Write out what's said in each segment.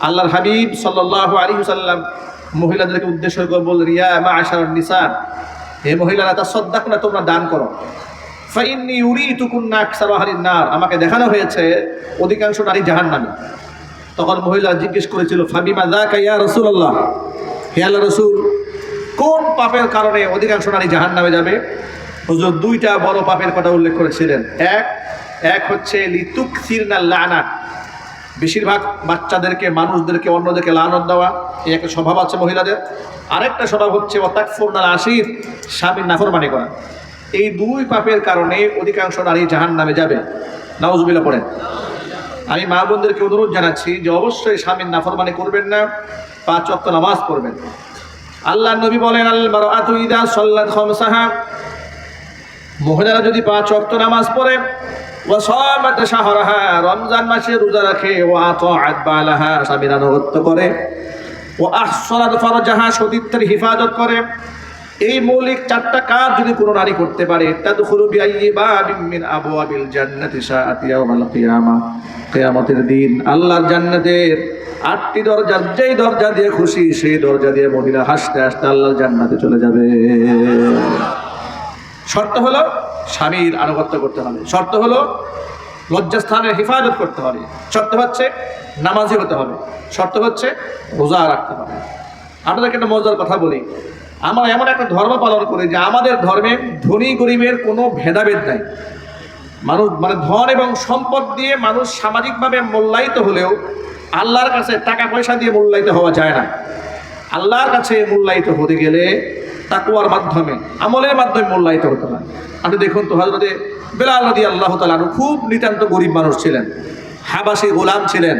আল্লাহর হাবিব সাল্লাহ আলী সাল্লাম মহিলাদেরকে উদ্দেশ্য করে বল রিয়া মা আশার নিসা, হে মহিলারা তা সদ্দাক না তোমরা দান করো। ফাইন্নি উরি তুকুন্না আকসার আহারিন নার। আমাকে দেখানো হয়েছে, অধিকাংশ নারী জাহান নামে তখন মহিলা জিজ্ঞেস করেছিল ফাবিমা দা কাইয়া রসুল্লাহ হে আল্লাহ রসুল, কোন পাপের কারণে অধিকাংশ নারী জাহান নামে যাবে? হুজুর দুইটা বড় পাপের কথা উল্লেখ করেছিলেন। এক এক হচ্ছে লিতুক সিরনা লানা। বেশিরভাগ বাচ্চাদেরকে, মানুষদেরকে অন্যদেরকে লানত দেওয়া, এই একটা স্বভাব আছে মহিলাদের। আরেকটা স্বভাব হচ্ছে অতাকফুরনাল আশির, স্বামীর নাফরমানি করা। এই দুই পাপের কারণে অধিকাংশ নারী জাহান নামে যাবে। নাউজুবিল্লাহ পড়েন। আমি মা বোনদেরকে অনুরোধ জানাচ্ছি যে অবশ্যই স্বামীর নাফরমানি করবেন না, পাঁচ ওয়াক্ত নামাজ পড়বেন। আল্লাহ নবী বলেন আল্লাহ মহিলারা যদি পাঁচ ওয়াক্ত নামাজ পড়ে ওয়া সামাত শাহরাহা, রমজান মাসে রোজা রাখে, ওয়া আতাআত বালাহা, স্বামীর আনুগত্য করে। ও আহসানাত ফারজাহা, সতীত্বের হিফাজত করে। এই মৌলিক চারটা কাজ যদি কোনো নারী করতে পারে, তাদখুলু বিআইয়ি বাবিন মিন আবওয়াবিল জান্নাতি সাআতি ইয়াউমাল কিয়ামা। কিয়ামতের দিন আল্লাহর জান্নাতের আটটি দরজা, যেই দরজা দিয়ে খুশি, সেই দরজা দিয়ে মহিলা হাসতে হাসতে আল্লাহর জান্নাতে চলে যাবে। শর্ত হলো স্বামীর আনুগত্য করতে হবে। শর্ত হলো লজ্জাস্থানের হেফাজত করতে হবে। শর্ত হচ্ছে নামাজি হতে হবে। শর্ত হচ্ছে রোজা রাখতে হবে। আপনাদেরকে একটা মজার কথা বলি। আমরা এমন একটা ধর্ম পালন করি যে আমাদের ধর্মে ধনী গরিবের কোনো ভেদাভেদ নাই। মানুষ মানে ধন এবং সম্পদ দিয়ে মানুষ সামাজিকভাবে মূল্যায়িত হলেও আল্লাহর কাছে টাকা পয়সা দিয়ে মূল্যায়িত হওয়া যায় না। আল্লাহর কাছে মূল্যায়িত হতে গেলে তাকুয়ার মাধ্যমে, আমলের মাধ্যমে মূল্যায়িত হতে হয়। আপনি দেখুন তো হজরতে বেলাল নদী আল্লাহ তালু খুব নিতান্ত গরিব মানুষ ছিলেন, হাবাসী গোলাম ছিলেন।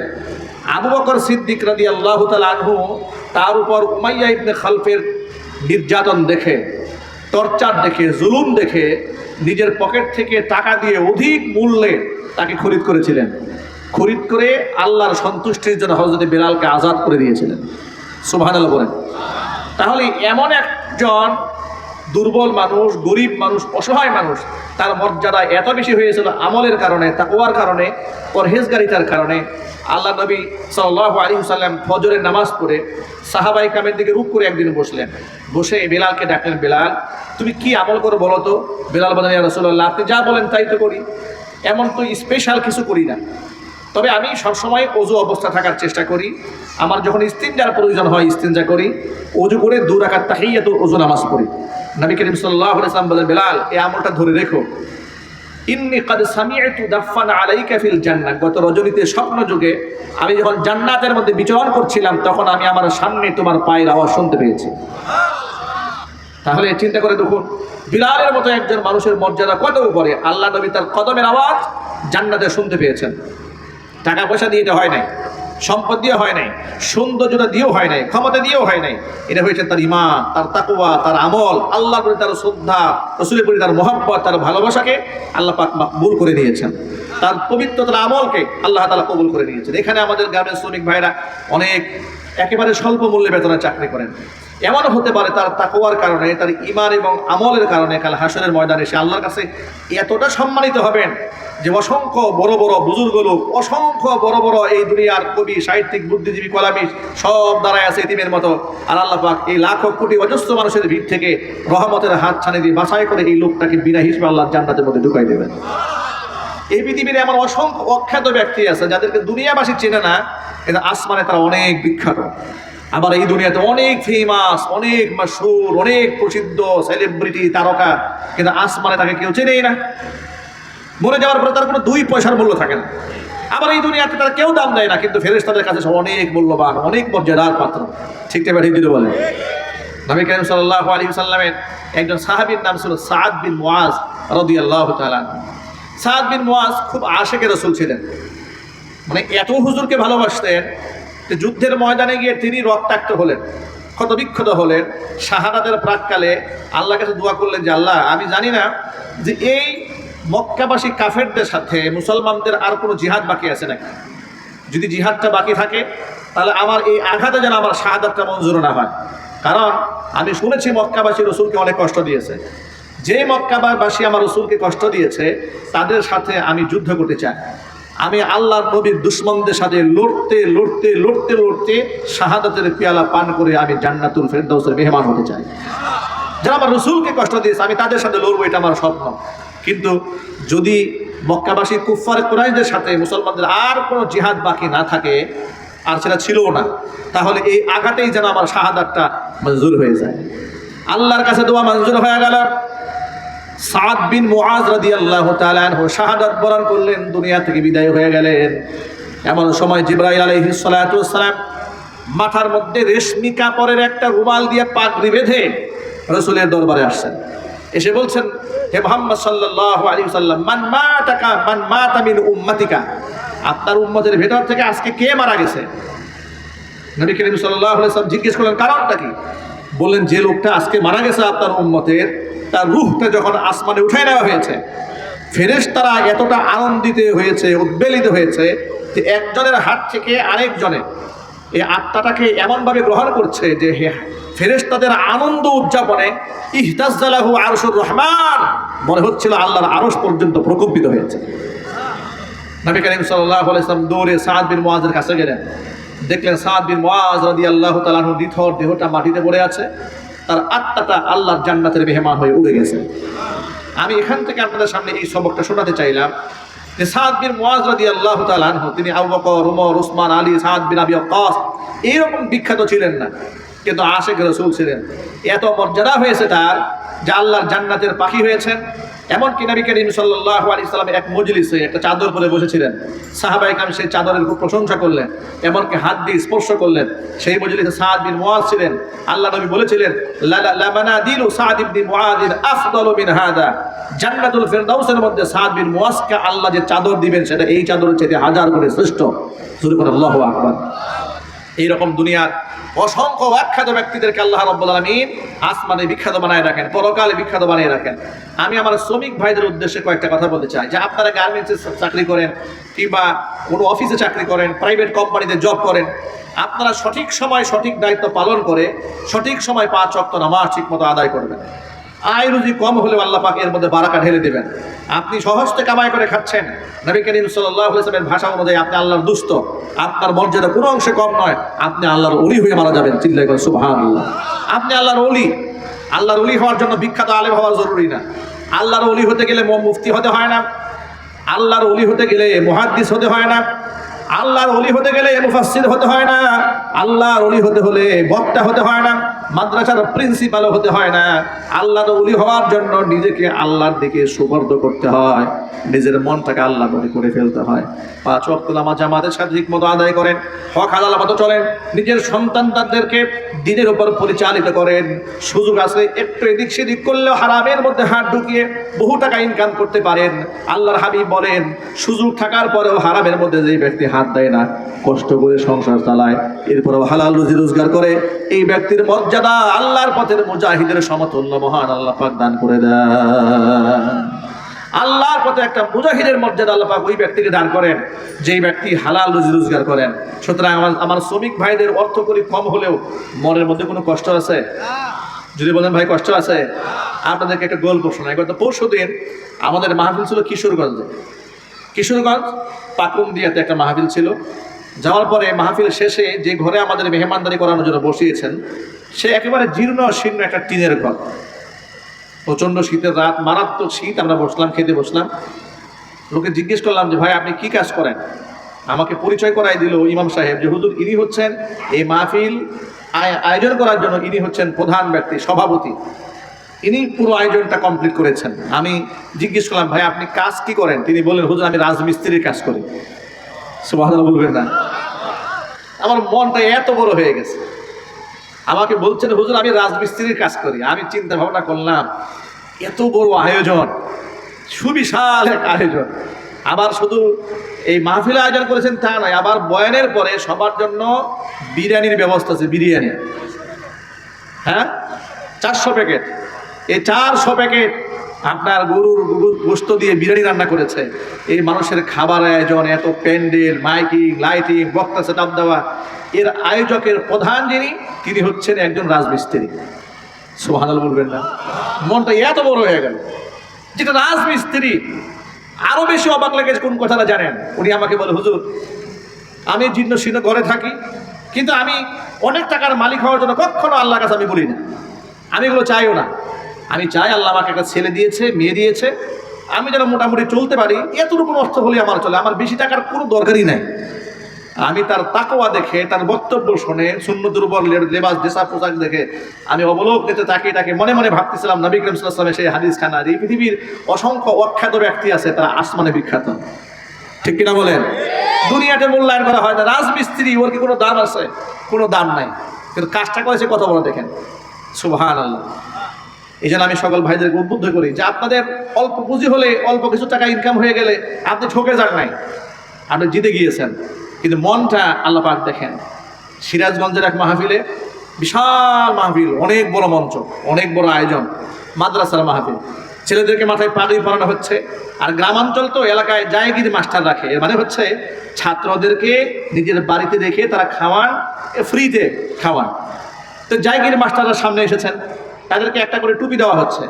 আবু বকর সিদ্দিক রাদি আল্লাহ আনহু তার উপর উমাইয়া ইবনে খালফের নির্যাতন দেখে, টর্চার দেখে, জুলুম দেখে নিজের পকেট থেকে টাকা দিয়ে অধিক মূল্যে তাকে খরিদ করেছিলেন। খরিদ করে আল্লাহর সন্তুষ্টির জন্য হজরত বেলালকে আজাদ করে দিয়েছিলেন। সুবহানাল্লাহ বলেন। তাহলে এমন একজন দুর্বল মানুষ, গরিব মানুষ, অসহায় মানুষ, তার মর্যাদা এত বেশি হয়েছিল আমলের কারণে তাকুয়ার কারণে, পরহেজগারিতার কারণে। আল্লাহ নবী সাল্লাহ আলী সাল্লাম ফজরের নামাজ পড়ে সাহাবাই কামের দিকে রূপ করে একদিন বসলেন। বসে বেলালকে ডাকলেন, বেলাল, তুমি কি আমল করো বলো তো? বেলাল বলেন ইয়া রাসূলুল্লাহ, আপনি যা বলেন তাই তো করি। এমন তো স্পেশাল কিছু করি না। তবে আমি সবসময় অজু অবস্থা থাকার চেষ্টা করি। আমার যখন ইস্তিনজার প্রয়োজন হয়, ইস্তিনজা করি। অজু করে দু রাখার তাহিয়াত অজু নামাজ পড়ি। নবী করিম সাল্লাহ ইসলাম বলেন, বেলাল, এই আমলটা ধরে রেখো। ইন্নি কাদ সামিআতু দাফান আলাইকা ফিল জান্নাহ। গত রজনীতে স্বপ্ন যুগে আমি যখন জান্নাতের মধ্যে বিচরণ করছিলাম, তখন আমি আমার সামনে তোমার পায়ের আওয়াজ শুনতে পেয়েছি। তাহলে চিন্তা করে দেখুন, বিলালের মতো একজন মানুষের মর্যাদা কত উপরে? আল্লাহ নবী তার কদমের আওয়াজ জান্নাতে শুনতে পেয়েছেন। টাকা পয়সা দিয়ে এটা হয় নাই, সম্পদ দিয়ে হয় নাই, সৌন্দর্যতা দিয়েও হয় নাই, ক্ষমতা দিয়েও হয় নাই। এটা হয়েছে তার ইমান তার তাকুয়া তার আমল, আল্লাহর প্রতি তার শ্রদ্ধা, রসুলের প্রতি তার মহব্বত, তার ভালোবাসাকে আল্লাহ পাক করে নিয়েছেন তার পবিত্রতার আমলকে আল্লাহ তালা কবুল করে নিয়েছেন এখানে আমাদের গ্রামের শ্রমিক ভাইরা অনেক একেবারে স্বল্প মূল্যে বেতনে চাকরি করেন। এমন হতে পারে তার তাকোয়ার কারণে, তার ইমান এবং আমলের কারণে কাল হাসনের ময়দানে সে আল্লাহর কাছে এতটা সম্মানিত হবেন যে অসংখ্য বড় বড় বুজুর্গ লোক, অসংখ্য বড় বড় এই দুনিয়ার কবি, সাহিত্যিক, বুদ্ধিজীবী কলামী সব দাঁড়ায় আছে এতিমের মতো। আর আল্লাহ পাক এই লাখো কোটি অজস্র মানুষের ভিড় থেকে রহমতের হাত ছানি দিয়ে বাছাই করে এই লোকটাকে বিনা হিসেবে আল্লাহ জান্নাতের মধ্যে ঢুকাই দেবেন। এই পৃথিবীর এমন অসংখ্য অখ্যাত ব্যক্তি আছে যাদেরকে দুনিয়াবাসী চেনে না, কিন্তু আসমানে তারা অনেক বিখ্যাত। আবার এই দুনিয়াতে অনেক ফেমাস অনেক মাসুর অনেক প্রসিদ্ধ সেলিব্রিটি তারকা, কিন্তু আসমানে তাকে কেউ চেনেই না। মরে যাওয়ার পরে তার কোনো দুই পয়সার মূল্য থাকে না। আবার এই দুনিয়াতে তারা কেউ দাম দেয় না, কিন্তু ফেরেস্তাদের কাছে সব অনেক মূল্যবান, অনেক মর্যাদার পাত্র। ঠিক ঠিক ঠিক দিতে বলে নবী করিম সাল্লাহ আলী সাল্লামের একজন সাহাবীর নাম ছিল সাদ বিন মোয়াজ রদি আল্লাহ সাদ বিন মোয়াজ খুব আশেকের রসুল ছিলেন। মানে এত হুজুরকে ভালোবাসতেন যুদ্ধের ময়দানে গিয়ে তিনি রক্তাক্ত হলেন ক্ষত বিক্ষত হলেন, শাহাদাতের প্রাককালে আল্লাহ কাছে দোয়া করলেন যে, আল্লাহ, আমি জানি না যে এই মক্কাবাসী কাফেরদের সাথে মুসলমানদের আর কোনো জিহাদ বাকি আছে নাকি। যদি জিহাদটা বাকি থাকে, তাহলে আমার এই আঘাতে যেন আমার শাহাদাতটা মঞ্জুর না হয়। কারণ আমি শুনেছি মক্কাবাসী রসুলকে অনেক কষ্ট দিয়েছে। যে মক্কাবাসী আমার রসুলকে কষ্ট দিয়েছে, তাদের সাথে আমি যুদ্ধ করতে চাই। আমি আল্লাহর নবীর দুশ্মনদের সাথে লড়তে লড়তে লড়তে লড়তে শাহাদাতের পেয়ালা পান করে আমি জান্নাতুল ফেরদৌসের মেহমান হতে চাই। যারা আমার রসুলকে কষ্ট দিয়েছে, আমি তাদের সাথে লড়বো, এটা আমার স্বপ্ন। কিন্তু যদি মক্কাবাসী কুফার কোরআশদের সাথে মুসলমানদের আর কোনো জিহাদ বাকি না থাকে, আর সেটা ছিলও না, তাহলে এই আঘাতেই যেন আমার শাহাদাতটা মঞ্জুর হয়ে যায়। আল্লাহর কাছে দোয়া মঞ্জুর হয়ে গেল। সাদ বিন মুআজ রাদিয়াল্লাহু তাআলা আনহু শাহাদাত বরণ করলেন, দুনিয়া থেকে বিদায় হয়ে গেলেন। এমন সময় জিব্রাইল আলাইহিস সালাতু ওয়াসসালাম মাথার মধ্যে রেশমি কাপড়ের একটা রুমাল দিয়ে পাগড়ি বেঁধে রসুলের দরবারে আসছেন। এসে বলছেন, হে মোহাম্মদ সাল্লাল্লাহু আলাইহি সাল্লাম মান মাতাকা, মান মাতা মিন উম্মাতিকা? আপনার উম্মতের ভেতর থেকে আজকে কে মারা গেছে? নবী করিম সাল্লাম জিজ্ঞেস করলেন, কারণটা কি? বললেন, যে লোকটা আজকে মারা গেছে আপনার উম্মতের তার রূহটা যখন আসমানে উঠাই নেওয়া হয়েছে, ফেরেশতারা এতটা আনন্দিত হয়েছে, উদ্বেলিত হয়েছে যে একজনের হাত থেকে আরেকজনের এই আত্মাটাকে এমনভাবে গ্রহণ করছে যে হে ফেরেশতাদের আনন্দ উদযাপনে ইহতাজালাহু আরশুর রহমান মনে হচ্ছিল আল্লাহর আরশ পর্যন্ত প্রকম্পিত হয়েছে। নবী করিম সাল্লাল্লাহু আলাইহি সাল্লাম দৌড়ে সাদ বিন মুআজের কাছে গেলেন। দেখলেন সাদ বিন মুআজ রাদিয়াল্লাহু তাআলা আনহু নিথর দেহটা মাটিতে পড়ে আছে। তার আত্মাটা আল্লাহর জান্নাতের মেহমান হয়ে উড়ে গেছে। আমি এখান থেকে আপনাদের সামনে এই সবকটা শোনাতে চাইলাম যে সাদ বিন আল্লাহ আনহু, তিনি আবু বকর, উমর, উসমান, আলী, সাদ আবি অকাস এইরকম বিখ্যাত ছিলেন না। কিন্তু আশেখ রসুল ছিলেন। এত মর্যাদা হয়েছে তার যে আল্লাহর জান্নাতের পাখি হয়েছেন। এমনকি নবী করিম সাল্লাল্লাহু আলাইহি সাল্লাম এক মজলিসে একটা চাদর পরে বসেছিলেন। সাহাবায়ে কাম সেই চাদরের খুব প্রশংসা করলেন, এমনকি হাত দিয়ে স্পর্শ করলেন। সেই মজলিসে সাদ বিন মুআজ ছিলেন। আল্লাহ নবী বলেছিলেন হাদা। জান্নাতুল ফেরদাউসের মধ্যে সাদ বিন মুআজকে আল্লাহ যে চাদর দিবেন, সেটা এই চাদরের চেয়ে হাজার গুণে শ্রেষ্ঠ। শুরু করে আল্লাহু আকবার। এইরকম দুনিয়ার অসংখ্য ব্যাখ্যাত ব্যক্তিদেরকে আল্লাহ রব্বুল আলমিন আসমানে বিখ্যাত বানায় রাখেন, পরকালে বিখ্যাত বানিয়ে রাখেন। আমি আমার শ্রমিক ভাইদের উদ্দেশ্যে কয়েকটা কথা বলতে চাই। যে আপনারা গার্মেন্টসে চাকরি করেন কিংবা কোনো অফিসে চাকরি করেন প্রাইভেট কোম্পানিতে জব করেন, আপনারা সঠিক সময় সঠিক দায়িত্ব পালন করে সঠিক সময় পাঁচ অক্ত নামাজ ঠিক মতো আদায় করবেন। আয় রুজি কম হলেও আল্লাহ পাক এর মধ্যে বারাকা ঢেলে দেবেন। আপনি সহজতে কামাই করে খাচ্ছেন। নবী করিম সাল্লাহ ইসলামের ভাষা অনুযায়ী আপনি আল্লাহর দুস্থ আপনার মর্যাদা কোনো অংশে কম নয়। আপনি আল্লাহর অলি হয়ে মারা যাবেন। চিল্লাই করেন সুবহান আপনি আল্লাহর অলি আল্লাহর অলি হওয়ার জন্য বিখ্যাত আলেম হওয়া জরুরি না। আল্লাহর অলি হতে গেলে মুফতি হতে হয় না। আল্লাহর অলি হতে গেলে মুহাদ্দিস হতে হয় না। আল্লাহর অলি হতে গেলে মুফাসসির হতে হয় না। আল্লাহর অলি হতে হলে বক্তা হতে হয় না। মাদ্রাসার প্রিন্সিপালও হতে হয় না। আল্লাহর অলি হওয়ার জন্য নিজেকে আল্লাহর দিকে সুবর্দ করতে হয়। নিজের মনটাকে আল্লাহ মনে করে ফেলতে হয়। পাঁচ ওয়াক্ত নামাজ জামাতের সাথে ঠিক মতো আদায় করেন। হক হালাল মতো চলেন। নিজের সন্তানদেরকে দিনের উপর পরিচালিত করেন। সুযোগ আছে একটু এদিক সেদিক করলেও হারামের মধ্যে হাত ঢুকিয়ে বহু টাকা ইনকাম করতে পারেন। আল্লাহর হাবিব বলেন, সুযোগ থাকার পরেও হারামের মধ্যে যে ব্যক্তি হাত দেয় না, কষ্ট করে সংসার চালায়, এরপরেও হালাল রুজি রোজগার করে। এই ব্যক্তির মর্যাদা আল্লাহর পথের মুজাহিদের সমতুল্য, মহান আল্লাহ পাক দান করে দেন। আল্লাহর পথে একটা মুজাহিদের মর্যাদা আল্লাহ পাক ওই ব্যক্তিকে দান করেন, যেই ব্যক্তি হালাল রুজি রোজগার করেন। সুতরাং আমার আমার শ্রমিক ভাইদের অর্থ করি কম হলেও মনের মধ্যে কোনো কষ্ট আছে? যদি বলেন, ভাই, কষ্ট আছে? আপনাদেরকে একটা গল্প শোনাই। গত পরশু দিন আমাদের মাহফিল ছিল কিশোরগঞ্জে। কিশোরগঞ্জ পাকুম দিয়াতে একটা মাহফিল ছিল। যাওয়ার পরে মাহফিল শেষে যে ঘরে আমাদের মেহমানদারি করানোর জন্য বসিয়েছেন, সে একেবারে জীর্ণ শীর্ণ একটা টিনের ঘর। প্রচণ্ড শীতের রাত, মারাত্মক শীত, আমরা বসলাম, খেতে বসলাম। লোকে জিজ্ঞেস করলাম যে, ভাই, আপনি কি কাজ করেন? আমাকে পরিচয় করাই দিল ইমাম সাহেব যে, হুজুর, ইনি হচ্ছেন এই মাহফিল আয়- আয়োজন করার জন্য ইনি হচ্ছেন প্রধান ব্যক্তি, সভাপতি। ইনি পুরো আয়োজনটা কমপ্লিট করেছেন। আমি জিজ্ঞেস করলাম, ভাই, আপনি কাজ কি করেন? তিনি বললেন, হুজুর, আমি রাজমিস্ত্রির কাজ করি। বলবেন না। আমার মনটা এত বড় হয়ে গেছে। আমাকে বলছেন, হুজুর, আমি রাজমিস্ত্রির কাজ করি। আমি চিন্তা ভাবনা করলাম, এত বড় আয়োজন, সুবিশাল এক আয়োজন। আবার শুধু এই মাহফিল আয়োজন করেছেন তা নয়, আবার বয়ানের পরে সবার জন্য বিরিয়ানির ব্যবস্থা আছে, বিরিয়ানি। হ্যাঁ? চারশো প্যাকেট। এই চারশো প্যাকেট আপনার গরুর গরুর গোস্ত দিয়ে বিরিয়ানি রান্না করেছে। এই মানুষের খাবার আয়োজন, এত প্যান্ডেল, মাইকিং, লাইটিং, বক্তা সেট দেওয়া। এর আয়োজকের প্রধান যিনি, তিনি হচ্ছেন একজন রাজমিস্ত্রি। সোহানাল বলবেন না। মনটা এত বড় হয়ে গেল যেটা রাজমিস্ত্রি আরও বেশি অবাক লেগেছে কোন কথাটা জানেন। উনি আমাকে বলে, হুজুর, আমি জীর্ণ শীর্ণ ঘরে থাকি, কিন্তু আমি অনেক টাকার মালিক হওয়ার জন্য কখনো আল্লাহর কাছে আমি বলি না। আমি এগুলো চাইও না। আমি চাই আল্লাহ আমাকে একটা ছেলে দিয়েছে, মেয়ে দিয়েছে। আমি যেন মোটামুটি চলতে পারি, এতটুকু অর্থ হলে আমার চলে। আমার বেশি টাকার কোনো দরকারই নাই। আমি তার তাকোয়া দেখে, তার বক্তব্য শুনে শূন্য দুর্বল লেবাস দেশা পোশাক দেখে আমি অবলোক দিতে তাকে তাকে মনে মনে ভাবতেছিলাম, নবী করিম সাল্লামের সেই হাদিস খানা। এই পৃথিবীর অসংখ্য অখ্যাত ব্যক্তি আছে, তারা আসমানে বিখ্যাত। ঠিক কিনা বলেন? দুনিয়াতে মূল্যায়ন করা হয় না। রাজমিস্ত্রি, ওর কি কোনো দাম আছে? কোনো দাম নাই। কিন্তু কাজটা করেছে কথা বলে দেখেন। সুবহান আল্লাহ এই জন্য আমি সকল ভাইদেরকে উদ্বুদ্ধ করি যে আপনাদের অল্প পুঁজি হলে অল্প কিছু টাকা ইনকাম হয়ে গেলে আপনি ঠকে যান নাই। আপনি জিতে গিয়েছেন। কিন্তু মনটা আল্লাহ পাক দেখেন। সিরাজগঞ্জের এক মাহফিলে বিশাল মাহফিল, অনেক বড় মঞ্চ, অনেক বড় আয়োজন, মাদ্রাসার মাহফিল। ছেলেদেরকে মাথায় পাগড়ি পরানো হচ্ছে। আর গ্রামাঞ্চল তো এলাকায় জায়গির মাস্টার রাখে। এর মানে হচ্ছে ছাত্রদেরকে নিজের বাড়িতে রেখে তারা খাওয়ান ফ্রিতে খাওয়ান তো জায়গির মাস্টাররা সামনে এসেছেন। তাদেরকে একটা করে টুপি দেওয়া হচ্ছে।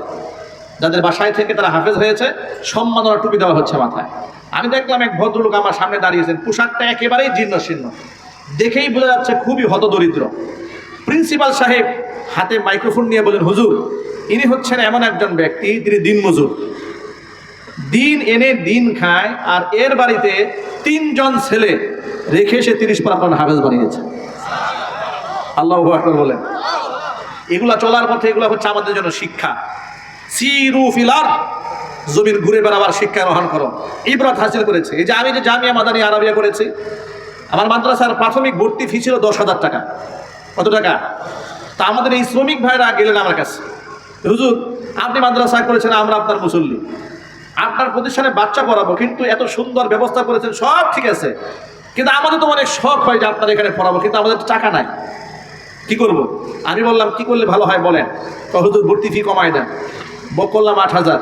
যাদের বাসায় থেকে তারা হাফেজ হয়েছে, সম্মাননা টুপি দেওয়া হচ্ছে মাথায়। আমি দেখলাম এক ভদ্রলোক আমার সামনে দাঁড়িয়েছেন। পোশাকটা একেবারেই জীর্ণ শীর্ণ। দেখেই বোঝা যাচ্ছে খুবই হতদরিদ্র। প্রিন্সিপাল সাহেব হাতে মাইক্রোফোন নিয়ে বলেন হুজুর, ইনি হচ্ছেন এমন একজন ব্যক্তি তিনি দিনমজুর দিন এনে দিন খায়, আর এর বাড়িতে তিনজন ছেলে রেখে সে তিরিশ পারাপান হাফেজ বানিয়েছে। আল্লাহ বলেন। এগুলা চলার পথে এগুলো হচ্ছে আমাদের জন্য শিক্ষা। জমির ঘুরে বেড়াবার শিক্ষা গ্রহণ করো। ইবরত হাসিল করেছে। এই যে আমি যে জামিয়া মাদানি আরবিয়া করেছি, আমার মাদ্রাসার প্রাথমিক ভর্তি ফি ছিল দশ হাজার টাকা। কত টাকা? তা আমাদের এই শ্রমিক ভাইরা গেলেন আমার কাছে। হুজুর, আপনি মাদ্রাসা করেছেন, আমরা আপনার মুসল্লি। আপনার প্রতিষ্ঠানে বাচ্চা পড়াবো, কিন্তু এত সুন্দর ব্যবস্থা করেছেন, সব ঠিক আছে। কিন্তু আমাদের তো অনেক শখ হয় যে আপনার এখানে পড়াবো, কিন্তু আমাদের টাকা নাই। কি করব? আমি বললাম, কি করলে ভালো হয় বলেন? হুজুর, ভর্তি ফি কমায় দেন। করলাম আট হাজার।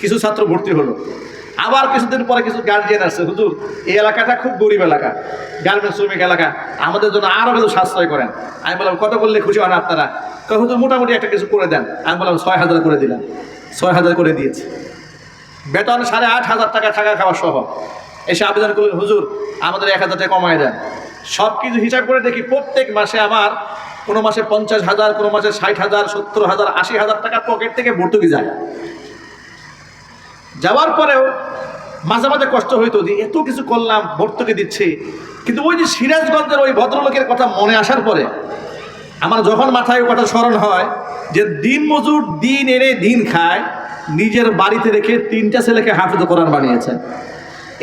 কিছু ছাত্র ভর্তি হলো। আবার কিছুদিন পরে কিছু গার্জিয়ান আসছে, হুজুর, এই এলাকাটা খুব গরিব এলাকা গার্মেন্টস শ্রমিক এলাকা, আমাদের জন্য আরও কিছু সাশ্রয় করেন। আমি বললাম, কত করলে খুশি হন আপনারা? কয়, হুজুর, মোটামুটি একটা কিছু করে দেন। আমি বললাম, ছয় হাজার করে দিলাম। ছয় হাজার করে দিয়েছি। বেতন সাড়ে আট হাজার টাকা থাকা খাওয়া সহ। এসে আবেদন করলেন, হুজুর, আমাদের এক হাজার টাকা কমায় দেন। সব কিছু হিসাব করে দেখি প্রত্যেক মাসে আমার কোনো মাসে পঞ্চাশ হাজার, কোনো মাসে ষাট হাজার, সত্তর হাজার, আশি হাজার টাকা পকেট থেকে ভর্তুকি যায়। যাওয়ার পরেও মাঝে মাঝে কষ্ট হইতো যে এত কিছু করলাম, ভর্তুকি দিচ্ছে। কিন্তু ওই যে সিরাজগঞ্জের ওই ভদ্রলোকের কথা মনে আসার পরে আমার যখন মাথায় কথা স্মরণ হয় যে দিন মজুর, দিন এনে দিন খায়, নিজের বাড়িতে রেখে তিনটা ছেলেকে হাফিজ কোরআন বানিয়েছে।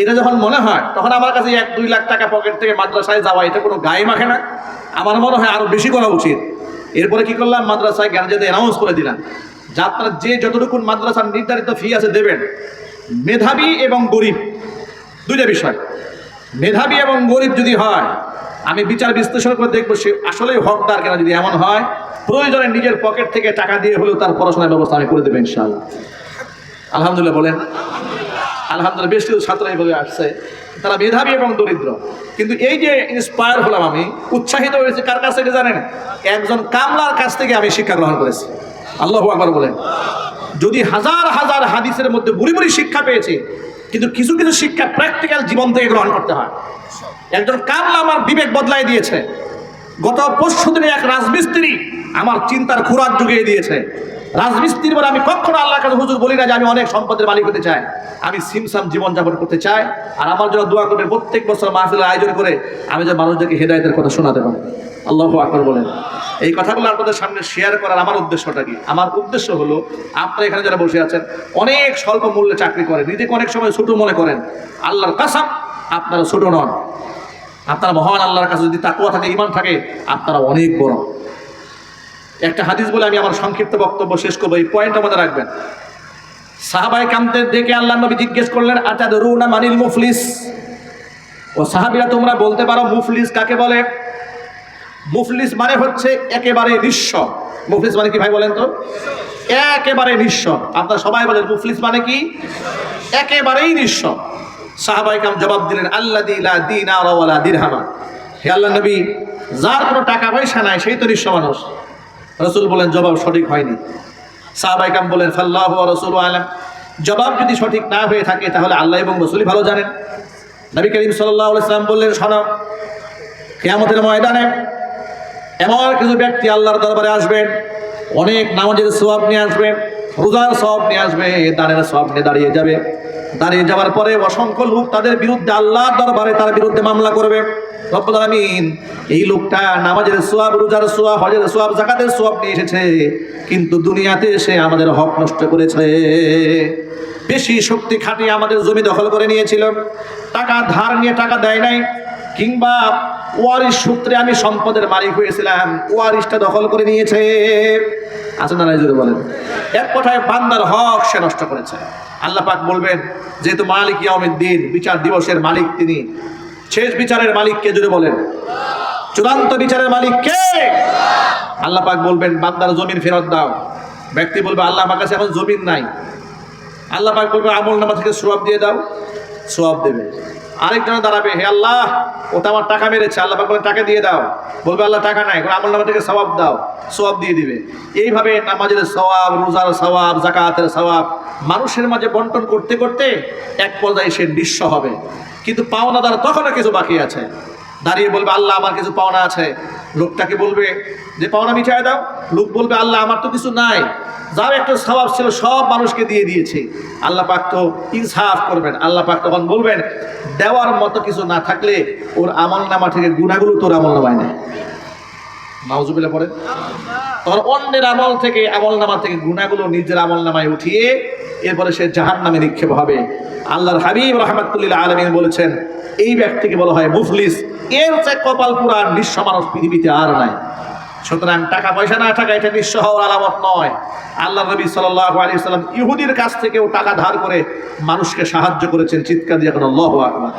এটা যখন মনে হয়, তখন আমার কাছে এক দুই লাখ টাকা পকেট থেকে মাদ্রাসায় যাওয়া, এটা কোনো গায়ে মাখে না। আমার মনে হয় আরও বেশি করা উচিত। এরপরে কি করলাম? মাদ্রাসায় গ্যারাজেতে অ্যানাউন্স করে দিলাম যে আপনারা যে যতটুকু মাদ্রাসার নির্ধারিত ফি আছে দেবেন, মেধাবী এবং গরিব, দুইটা বিষয়। মেধাবী এবং গরিব যদি হয়, আমি বিচার বিশ্লেষণ করে দেখব সে আসলেই হকদার কেনা যদি এমন হয়। প্রয়োজনে নিজের পকেট থেকে টাকা দিয়ে হলেও তার পড়াশোনার ব্যবস্থা আমি করে দেবো ইনশাআল্লাহ। আলহামদুলিল্লাহ, বলেন। আলহামদুলিল্লাহ, বেশ কিছু ছাত্র এইভাবে আসছে। তারা মেধাবী এবং দরিদ্র। কিন্তু এই যে ইন্সপায়ার হলাম আমি, উৎসাহিত হয়েছে, কার কাছ থেকে জানেন? একজন কামলার কাছ থেকে আমি শিক্ষা গ্রহণ করেছি। আল্লাহ আকবর বলেন। যদি হাজার হাজার হাদিসের মধ্যে বুড়ি বুড়ি শিক্ষা পেয়েছি, কিন্তু কিছু কিছু শিক্ষা প্র্যাকটিক্যাল জীবন থেকে গ্রহণ করতে হয়। একজন কামলা আমার বিবেক বদলাই দিয়েছে। গত পরশু দিনে এক রাজমিস্ত্রি আমার চিন্তার খোরাক জুগিয়ে দিয়েছে। রাজমিস্ত্রির পরে আমি কখনো আল্লাহর কাছে হুজুর বলি না যে আমি অনেক সম্পদের মালিক হতে চাই। আমি সিমসাম জীবনযাপন করতে চাই। আর আমার জন্য দোয়া করবেন প্রত্যেক বছর মাহফিলের আয়োজন করে আমি যে মানুষদেরকে হেদায়তের কথা শোনাতে পারি। আল্লাহ আকবর বলেন। এই কথাগুলো আপনাদের সামনে শেয়ার করার আমার উদ্দেশ্যটা কি? আমার উদ্দেশ্য হলো, আপনারা এখানে যারা বসে আছেন, অনেক স্বল্প মূল্যে চাকরি করেন নিজেকে অনেক সময় ছোট মনে করেন। আল্লাহর কাসাম, আপনারা ছোট নন। আপনারা মহান আল্লাহর কাছে যদি তাকুয়া থাকে ইমান থাকে, আপনারা অনেক বড়। একটা হাদিস বলে আমি আমার সংক্ষিপ্ত বক্তব্য শেষ করব, এই পয়েন্ট আমাদের রাখবেন। সাহাবাই কামদের দেখে আল্লাহ নবী জিজ্ঞেস করলেন আচ্ছা রুনা মানিল মুফলিস? ও সাহাবিরা, তোমরা বলতে পারো মুফলিস কাকে বলে? মুফলিস মানে হচ্ছে একেবারে নিঃস্ব। মুফলিস মানে কি ভাই বলেন তো? একেবারে নিঃস্ব। আপনারা সবাই বলেন, মুফলিস মানে কি? একেবারেই নিঃস্ব। সাহাবাই কাম জবাব দিলেন আল্লাহ দিলা দিনা ওয়ালা দিরহামা। হে আল্লাহ নবী, যার কোনো টাকা পয়সা নাই, সেই তো নিঃস্ব মানুষ। রসুল বলেন, জবাব সঠিক হয়নি। সাহাবাই কাম বলেন, ফাল্লাহ রসুল আলম। জবাব যদি সঠিক না হয়ে থাকে, তাহলে আল্লাহ এবং রসুলই ভালো জানেন। নবী করিম সাল্লাহ ইসলাম বললেন, শোনো, কেয়ামতের ময়দানে এমন কিছু ব্যক্তি আল্লাহর দরবারে আসবেন, অনেক নামাজের সোয়াব নিয়ে আসবেন, রোজার সব নিয়ে আসবে, দানের সব নিয়ে দাঁড়িয়ে যাবে। দাঁড়িয়ে যাওয়ার পরে অসংখ্য লোক তাদের বিরুদ্ধে আল্লাহর দরবারে তার বিরুদ্ধে মামলা করবে। রব্বুল আলামিন, এই লোকটা নামাজের সোয়াব, রোজার সোয়াব, হজের সোয়াব জাকাতের সোয়াব নিয়ে এসেছে। কিন্তু দুনিয়াতে এসে আমাদের হক নষ্ট করেছে। বেশি শক্তি খাটিয়ে আমাদের জমি দখল করে নিয়েছিল। টাকা ধার নিয়ে টাকা দেয় নাই, কিংবা ওয়ারিশ সূত্রে আমি সম্পদের মালিক হয়েছিলাম, ওয়ারিশটা দখল করে নিয়েছে। আছেন না যদি বলেন। এক কথায় বান্দার হক সে নষ্ট করেছে। আল্লাহ বলবেন, যেহেতু মালিক ইয়াউমিদ দিন বিচার দিবসের মালিক তিনি শেষ বিচারের মালিক কে জুড়ে বলেন। চূড়ান্ত বিচারের মালিক কে? আল্লাহ পাক বলবেন, বান্দার জমিন ফেরত দাও। ব্যক্তি বলবে, আল্লাহ আমার কাছে এখন জমিন নাই। আল্লাহ পাক বলবে, আমল নামা থেকে সোয়াব দিয়ে দাও। সোয়াব দেবে। আরেকজন দাঁড়াবে, হে আল্লাহ, ও তো আমার টাকা মেরেছে, আল্লাহ বলে টাকা দিয়ে দাও। বলবে, আল্লাহ, টাকা নাই। আমল নামা থেকে সবাব দাও সবাব দিয়ে দিবে। এইভাবে নামাজের সওয়াব, রোজার সবাব জাকাতের সওয়াব, মানুষের মাঝে বন্টন করতে করতে এক পর্যায়ে সে নিঃস্ব হবে। কিন্তু পাওনাদার তখনও কিছু বাকি আছে। দাঁড়িয়ে বলবে, আল্লাহ, আমার কিছু পাওনা আছে। লোকটাকে বলবে, যে পাওনা মিঠাই দাও। লোক বলবে, আল্লাহ, আমার তো কিছু নাই। যার একটা স্বভাব ছিল, সব মানুষকে দিয়ে দিয়েছে। আল্লাহ পাক তো ইনসাফ করবেন। আল্লাহ পাক তখন বলবেন, দেওয়ার মতো কিছু না থাকলে ওর আমল নামা থেকে গুণাগুলো তোর আমল নামায় নেয়। মাউজুবিল্লা পড়েন। তখন অন্যের আমল থেকে, আমল নামা থেকে গুণাগুলো নিজের আমল নামায় উঠিয়ে এরপরে সে জাহান নামে নিক্ষেপ হবে। আল্লাহর হাবিব রহমাতুল্লিল আলমিন বলেছেন, এই ব্যক্তিকে বলা হয় মুফলিস। এর চেয়ে কপাল পুরান নিঃস্ব মানুষ পৃথিবীতে আর নাই। সুতরাং টাকা পয়সা না টাকা এটা নিঃস্ব হওয়ার আলামত নয়। আল্লাহ নবী সাল্লাহ আলী সাল্লাম ইহুদির কাছ থেকেও টাকা ধার করে মানুষকে সাহায্য করেছেন। চিৎকার দিয়ে এখন আল্লাহ আকবার।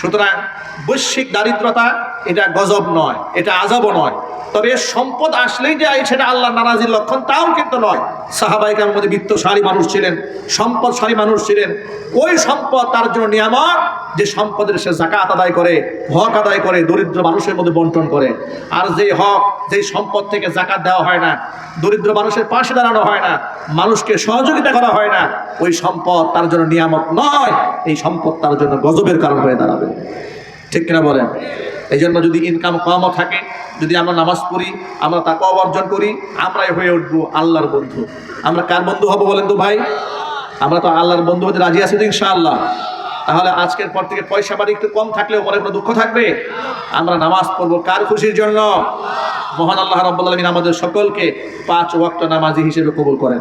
সুতরাং বৈশ্বিক দারিদ্রতা এটা গজব নয়, এটা আজবও নয়। তবে সম্পদ আসলেই যে সেটা আল্লাহ নারাজির লক্ষণ, তাও কিন্তু নয়। সাহাবাইকার মধ্যে বিত্তশালী মানুষ ছিলেন, সম্পদশালী মানুষ ছিলেন। ওই সম্পদ তার জন্য নিয়ামক যে সম্পদের সে জাকাত আদায় করে, হক আদায় করে, দরিদ্র মানুষের মধ্যে বন্টন করে। আর যে হক, যে সম্পদ থেকে জাকাত দেওয়া হয় না, দরিদ্র মানুষের পাশে দাঁড়ানো হয় না, মানুষকে সহযোগিতা করা হয় না, ওই সম্পদ তার জন্য নিয়ামক নয়। এই সম্পদ তার জন্য গজবের কারণ হয়ে দাঁড়াবে। ঠিক কিনা বলেন? এই জন্য যদি ইনকাম কমও থাকে, যদি আমরা নামাজ পড়ি, আমরা তাকে অর্জন করি, আমরাই হয়ে উঠবো আল্লাহর বন্ধু। আমরা কার বন্ধু হব বলেন তো ভাই? আমরা তো আল্লাহর বন্ধু হতে রাজি আছি তো ইনশাআল্লাহ। তাহলে আজকের পর থেকে পয়সা বাড়ি একটু কম থাকলেও মনে কোনো দুঃখ থাকবে? আমরা নামাজ পড়ব কার খুশির জন্য? মহান আল্লাহ রব্বুল আলমিন আমাদের সকলকে পাঁচ ওয়াক্ত নামাজি হিসেবে কবুল করেন।